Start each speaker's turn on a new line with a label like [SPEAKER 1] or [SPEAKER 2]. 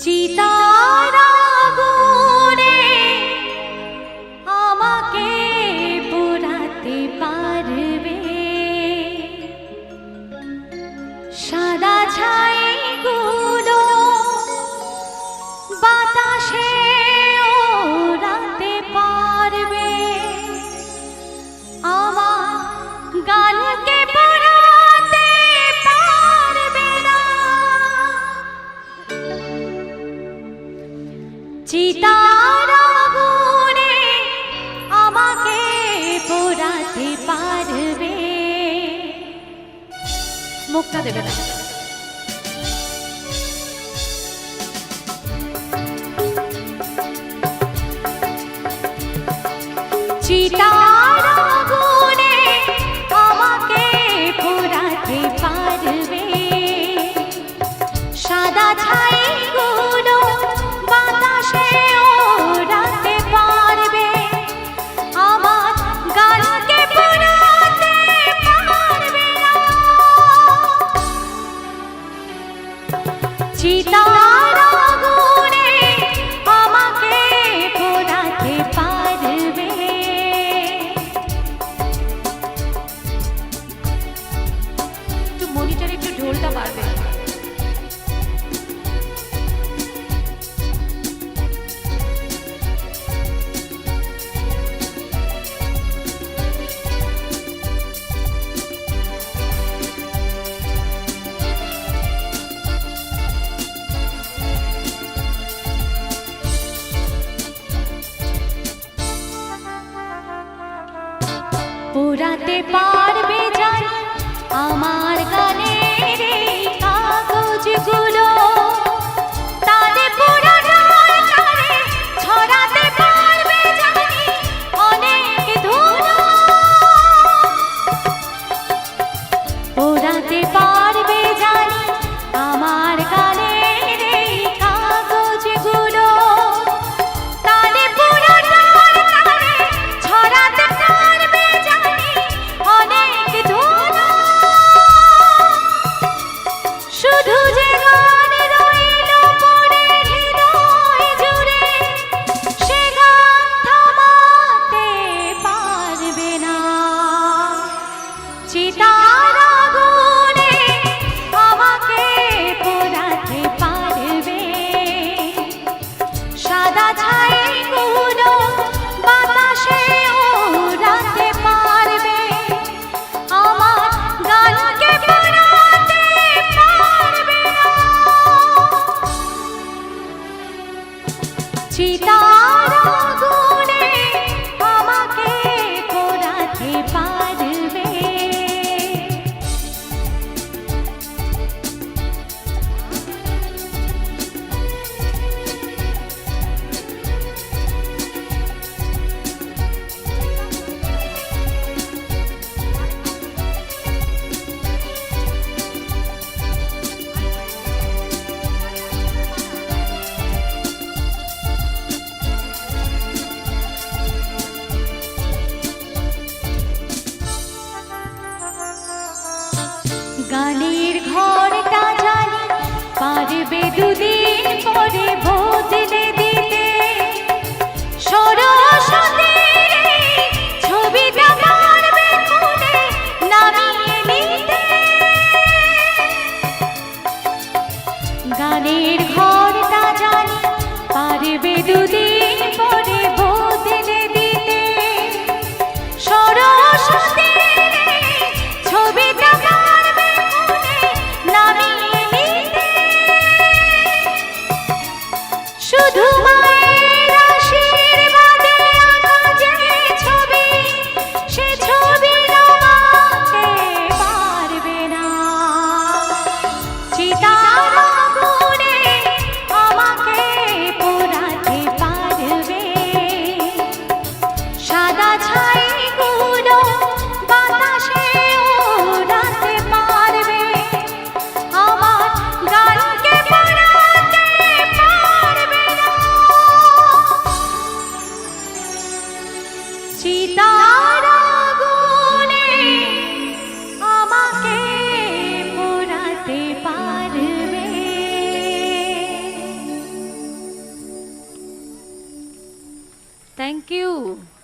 [SPEAKER 1] 几道 চিতারাগুনে আমাকে পোড়াতে পারবে। মুক্তা দেবে না ফুরাতে পারে 祈祷。গানের ঘরটা জানি পারবে দুদিন পরে বদলে দিতে ছবিটা গানের ঘরটা জানি পারবে দুদিন 滴答